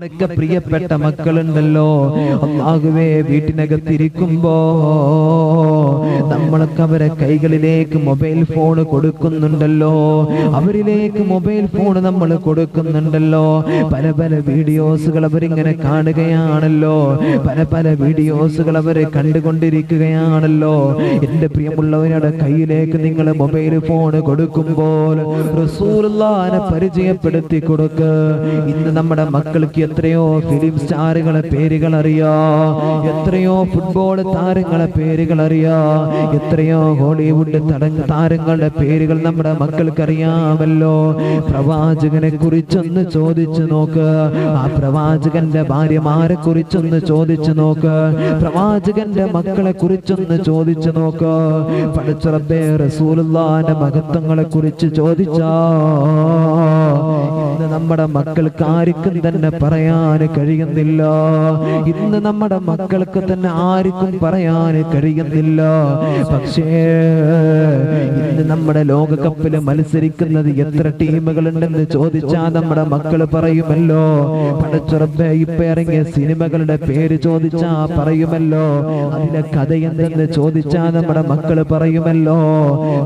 നമ്മുടെയൊക്കെ പ്രിയപ്പെട്ട മക്കളുണ്ടല്ലോ. അള്ളാഹുവേ വീട്ടിനകത്തിരിക്കുമ്പോ നമ്മളൊക്കെ അവരെ കൈകളിലേക്ക് മൊബൈൽ ഫോൺ കൊടുക്കുന്നുണ്ടല്ലോ. അവരിലേക്ക് മൊബൈൽ ഫോൺ നമ്മൾ കൊടുക്കുന്നുണ്ടല്ലോ. പല പല വീഡിയോസുകൾ അവരിങ്ങനെ കാണുകയാണല്ലോ. പല പല വീഡിയോസുകൾ അവരെ കണ്ടുകൊണ്ടിരിക്കുകയാണല്ലോ. എന്റെ പ്രിയമുള്ളവരുടെ കയ്യിലേക്ക് നിങ്ങൾ മൊബൈൽ ഫോൺ കൊടുക്കുമ്പോൾ പരിചയപ്പെടുത്തി കൊടുക്ക്. ഇന്ന് നമ്മുടെ മക്കൾക്ക് എത്രയോ ഫിലിം സ്റ്റാറുകളെ പേരുകൾ അറിയാ എത്രയോ ഫുട്ബോൾ താരങ്ങളെ പേരുകൾ അറിയാ എത്രയോ ഹോളിവുഡ് തടങ്ങ താരങ്ങളുടെ പേരുകൾ നമ്മുടെ മക്കൾക്ക് അറിയാമല്ലോ പ്രവാചകനെ കുറിച്ചൊന്ന് ചോദിച്ചു നോക്ക്. ആ പ്രവാചകന്റെ ഭാര്യമാരെ കുറിച്ചൊന്ന് ചോദിച്ചു നോക്ക്. പ്രവാചകന്റെ മക്കളെ കുറിച്ചൊന്ന് ചോദിച്ചു നോക്ക്. പഠിച്ചറബേ റസൂലുള്ളാന്റെ മഹത്വങ്ങളെ കുറിച്ച് ചോദിച്ചാ. നമ്മുടെ മക്കൾക്ക് ആർക്കും തന്നെ പറയാൻ കഴിയുന്നില്ല. ഇന്ന് നമ്മുടെ മക്കൾക്ക് തന്നെ ആർക്കും പറയാൻ കഴിയുന്നില്ല. പക്ഷേ ഇന്ന് നമ്മുടെ ലോകകപ്പിൽ മത്സരിക്കുന്നത് എത്ര ടീമുകൾ ഉണ്ടെന്ന് ചോദിച്ചാൽ നമ്മുടെ മക്കൾ പറയുമല്ലോ. പടച്ചുറപ്പെ ഇപ്പൊ ഇറങ്ങിയ സിനിമകളുടെ പേര് ചോദിച്ചാ പറയുമല്ലോ. അതിന്റെ കഥ എന്തെന്ന് ചോദിച്ചാ നമ്മുടെ മക്കൾ പറയുമല്ലോ.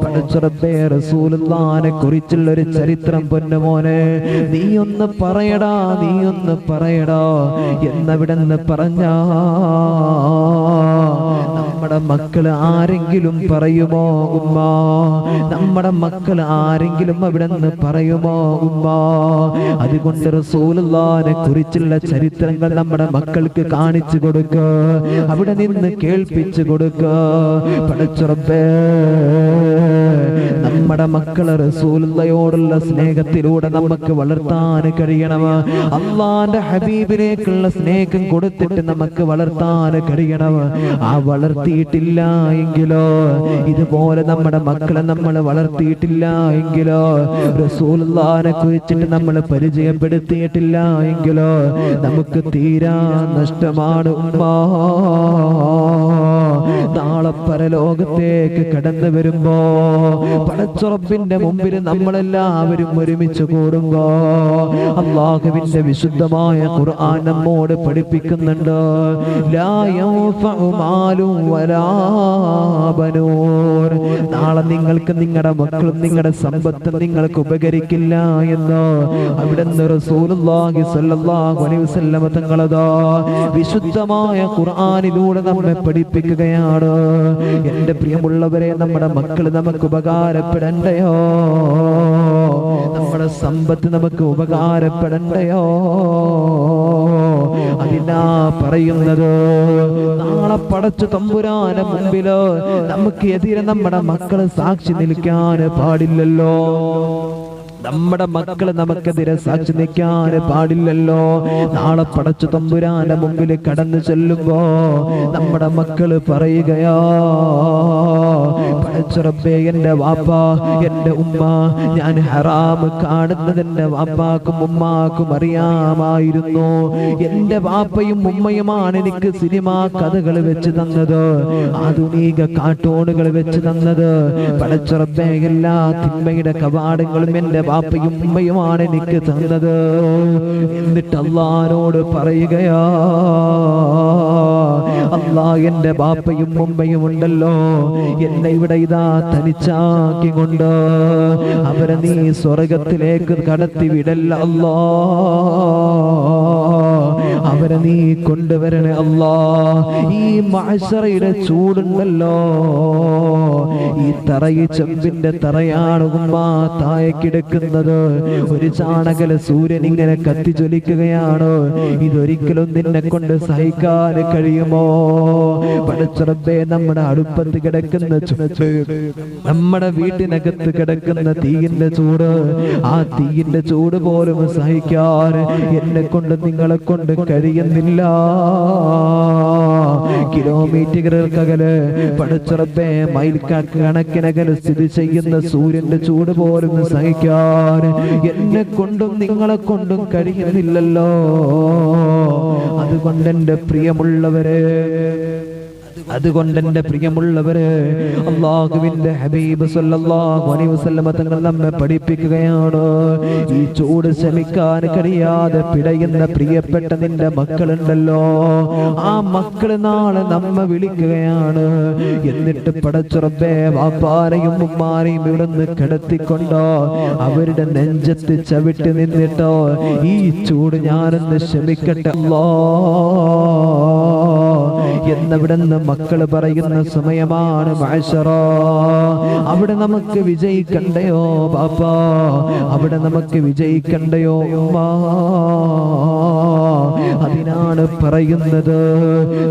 പടച്ചുറപ്പെ റസൂലുള്ളാനെ കുറിച്ചുള്ള ഒരു ചരിത്രം പൊന്നുമോനെ. നീ ഒന്ന് പറയടാ നീ ഒന്ന് പറയടാ. എന്നവിടെന്ന് പറഞ്ഞാ നമ്മുടെ മക്കൾ ആരെങ്കിലും പറയുമോ ഉമ്മ? നമ്മുടെ മക്കൾ ആരെങ്കിലും അവിടെ നിന്ന് പറയുമോ ഉമ്മ? അതുകൊണ്ട് റസൂലുള്ളാനെ കുറിച്ചുള്ള ചരിത്രങ്ങൾ നമ്മുടെ മക്കൾക്ക് കാണിച്ചു കൊടുക്കുക അവിടെ നിന്ന് കേൾപ്പിച്ചു കൊടുക്കുക പടച്ചുറപ്പേ നമ്മുടെ മക്കളെ റസൂലുള്ളയോടുള്ള സ്നേഹത്തിലൂടെ നമുക്ക് വളർത്താൻ കഴിയണം അള്ളാന്റെ ഹബീബിലേക്കുള്ള സ്നേഹം കൊടുത്തിട്ട് നമുക്ക് വളർത്താൻ കഴിയണം ആ വളർത്തിയിട്ടില്ല എങ്കിലോ ഇതുപോലെ നമ്മുടെ മക്കളെ നമ്മൾ വളർത്തിയിട്ടില്ല എങ്കിലോ റസൂലുള്ളാനെ കുറിച്ചിട്ട് നമ്മൾ പരിചയപ്പെടുത്തിയിട്ടില്ല എങ്കിലോ നമുക്ക് തീരാ നഷ്ടമാണ് ഉമ്മാ. നാളെ പരലോകത്തേക്ക് കടന്നു വരുമ്പോ പടച്ചുറപ്പിന്റെ മുമ്പിൽ നമ്മളെല്ലാവരും ഒരുമിച്ച് കൂടുമ്പോ അള്ളാഹുവിന്റെ വിശുദ്ധമായ ഖുർആൻ നമ്മോട് പഠിപ്പിക്കുന്നുണ്ട്. ലാ നാളെ നിങ്ങൾക്ക് നിങ്ങളുടെ മക്കളും നിങ്ങളുടെ സമ്പത്തും നിങ്ങൾക്ക് ഉപകരിക്കില്ല എന്ന് അവിടെ തങ്ങളതാ വിശുദ്ധമായ ഖുർആാനിലൂടെ നമ്മെ പഠിപ്പിക്കുകയാണ്. എന്റെ പ്രിയമുള്ളവരെ നമ്മുടെ മക്കൾ നമുക്ക് ഉപകാരപ്പെടണ്ടയോ? നമ്മുടെ സമ്പത്ത് നമുക്ക് ഉപകാരപ്പെടണ്ടയോ? അതിനാ പറയുന്നത്. നാളെ പടച്ചു തമ്പുരാനെ മുമ്പിൽ നമുക്ക് എതിരെ നമ്മുടെ മക്കൾ സാക്ഷി നിൽക്കാൻ പാടില്ലല്ലോ. നമ്മുടെ മക്കളെ നമുക്കെതിരെ സാക്ഷി നിൽക്കാൻ പാടില്ലല്ലോ. നാളെ പടച്ചു തമ്പുരാന്റെ മുമ്പിൽ കടന്നു ചെല്ലുമ്പോ നമ്മുടെ മക്കൾ പറയുകയോ പടച്ചുറബേ എന്റെ വാപ്പ എന്റെ ഉമ്മ ഞാൻ ഹറാം കാണുന്നത് എന്റെ വാപ്പാക്കും ഉമ്മാക്കും അറിയാമായിരുന്നു. എന്റെ വാപ്പയും ഉമ്മയുമാണ് എനിക്ക് സിനിമ കഥകൾ വെച്ച് തന്നത്. ആധുനിക കാർട്ടൂണുകൾ വെച്ച് തന്നത്. പടച്ചുറബേ എല്ലാ തിന്മയുടെ കവാടങ്ങളും എന്റെ വാപ്പയും ഉമ്മയുമാണ് എനിക്ക് തന്നത്. എന്നിട്ട് അള്ളഹാനോട് പറയുകയാ അള്ളാ എന്റെ ബാപ്പയും ഉമ്മയും ഉണ്ടല്ലോ. എന്നെ ഇവിടെ ഇതാ തനിച്ചാക്കി കൊണ്ട് അവരെ നീ സ്വർഗത്തിലേക്ക് കടത്തി വിടല്ല അല്ലാ. അവരെ നീ കൊണ്ടുവരണേ അല്ലാ. ഈ മാഷറയുടെ ചൂടുണ്ടല്ലോ. ഈ തറയി ചെമ്പിന്റെ തറയാണ് ഉമ്മ താഴെ കിടക്കുന്നത് ഒരു ചാണകല സൂര്യൻ ഇങ്ങനെ കത്തി ജ്വലിക്കുകയാണ് ഇതൊരിക്കലും നിന്നെ കൊണ്ട് സഹിക്കാൻ കഴിയുമോ? പടച്ചുറപ്പേ നമ്മുടെ അടുപ്പത്ത് കിടക്കുന്ന നമ്മുടെ വീട്ടിനകത്ത് കിടക്കുന്ന തീയിന്റെ ചൂട് ആ തീയിന്റെ ചൂട് പോലും സഹിക്കാൻ എന്നെ കൊണ്ട് നിങ്ങളെ കൊണ്ട് കഴിയുന്നില്ല. കിലോമീറ്ററുകൾക്കകൽ പടച്ചുറപ്പെ മൈൽ കണക്കിനകൽ സ്ഥിതി ചെയ്യുന്ന സൂര്യന്റെ ചൂട് പോലും സഹിക്കാൻ എന്നെ കൊണ്ടും നിങ്ങളെ കൊണ്ടും കഴിയുന്നില്ലല്ലോ. അതുകൊണ്ട് എന്റെ പ്രിയമുള്ളവരെ അതുകൊണ്ട് എന്റെ പ്രിയമുള്ളവര് അള്ളാഹുവിന്റെ ഹബീബ് സല്ലല്ലാഹു അലൈഹി വസല്ലമ തങ്ങൾ നമ്മെ പഠിപ്പിക്കുകയാണ്. ഈ ചൂട് ശമിക്കാൻ കഴിയാതെ പിടയുന്ന പ്രിയപ്പെട്ട നിന്റെ മക്കളുണ്ടല്ലോ. ആ മക്കൾ നാളെ നമ്മെ വിളിക്കുകയാണ്. എന്നിട്ട് പടച്ചുറപ്പേ വാപ്പാരെയും ഉമ്മാരെയും ഇവിടുന്ന് കിടത്തിക്കൊണ്ടോ അവരുടെ നെഞ്ചത്ത് ചവിട്ടി നിന്നിട്ടോ ഈ ചൂട് ഞാനൊന്ന് ശമിക്കട്ടെ അല്ലാ. എന്നവിടുന്ന് മക്കൾ പറയുന്ന സമയമാണ്. അവിടെ നമുക്ക് വിജയിക്കണ്ടയോ പാപ്പാ അവിടെ നമുക്ക് വിജയിക്കണ്ടയോ അതിനാണ് പറയുന്നത്.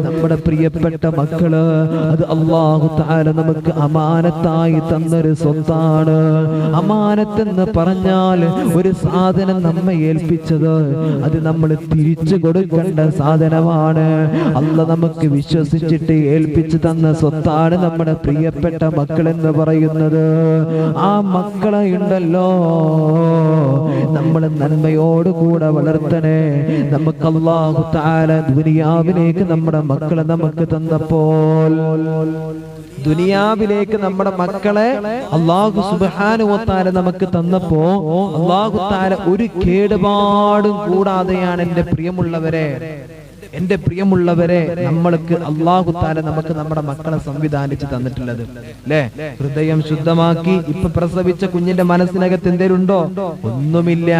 നമ്മുടെ പ്രിയപ്പെട്ട മക്കൾ അത് അള്ളാഹു താര നമുക്ക് അമാനത്തായി തന്നൊരു സ്വത്താണ്. അമാനത്തെന്ന് പറഞ്ഞാൽ ഒരു സാധനം നമ്മെ ഏൽപ്പിച്ചത് അത് നമ്മൾ തിരിച്ചു കൊടുക്കേണ്ട സാധനമാണ്. അല്ല നമുക്ക് വിശ്വസിച്ചിട്ട് ഏൽപ്പിച്ചു തന്ന സ്വത്താണ് നമ്മുടെ പ്രിയപ്പെട്ട മക്കൾ എന്ന് പറയുന്നത്. ആ മക്കളെ ഉണ്ടല്ലോ. നമ്മൾ നന്മയോടുകൂടെ വളർത്തണേ. നമുക്ക് അള്ളാഹു താല ദുനിയാവിലേക്ക് നമ്മുടെ മക്കളെ നമുക്ക് തന്നപ്പോൾ. ദുനിയാവിലേക്ക് നമ്മുടെ മക്കളെ അള്ളാഹു സുബാനുവത്താല നമുക്ക് തന്നപ്പോ അള്ളാഹു താല ഒരു കേടുപാടും കൂടാതെയാണ് എന്റെ പ്രിയമുള്ളവരെ. എന്റെ പ്രിയമുള്ളവരെ നമ്മൾക്ക് അള്ളാഹു താല നമുക്ക് നമ്മുടെ മക്കളെ സംവിധാനിച്ച് തന്നിട്ടുള്ളത്. അല്ലേ ഹൃദയം ശുദ്ധമാക്കി ഇപ്പൊ പ്രസവിച്ച കുഞ്ഞിന്റെ മനസ്സിനകത്ത് എന്തേലുണ്ടോ? ഒന്നുമില്ല.